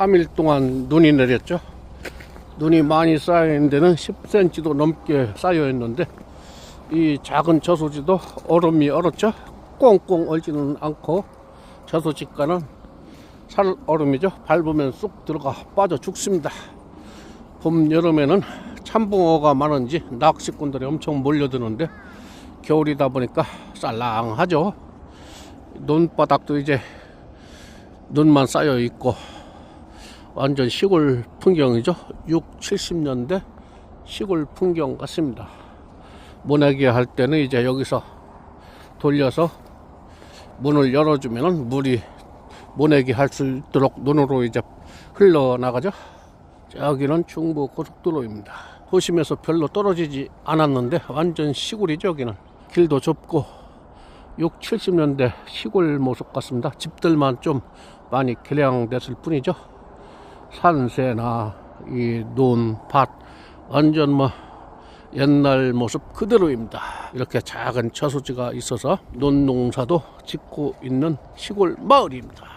3일 동안 눈이 내렸죠. 눈이 많이 쌓여있는 데는 10cm도 넘게 쌓여 있는데 이 작은 저수지도 얼음이 얼었죠. 꽁꽁 얼지는 않고 저수지가는 살 얼음이죠. 밟으면 쑥 들어가 빠져 죽습니다. 봄 여름에는 참붕어가 많은지 낚시꾼들이 엄청 몰려드는데 겨울이다 보니까 쌀랑하죠. 논바닥도 이제 눈만 쌓여 있고 완전 시골 풍경이죠. 6, 70년대 시골 풍경 같습니다. 모내기 할 때는 이제 여기서 돌려서 문을 열어주면은 물이 모내기 할 수 있도록 논으로 이제 흘러나가죠. 여기는 중부 고속도로입니다. 도심에서 별로 떨어지지 않았는데 완전 시골이죠. 여기는 길도 좁고 6, 70년대 시골 모습 같습니다. 집들만 좀 많이 개량됐을 뿐이죠. 산세나 이 논, 밭 완전 뭐 옛날 모습 그대로입니다. 이렇게 작은 저수지가 있어서 논농사도 짓고 있는 시골 마을입니다.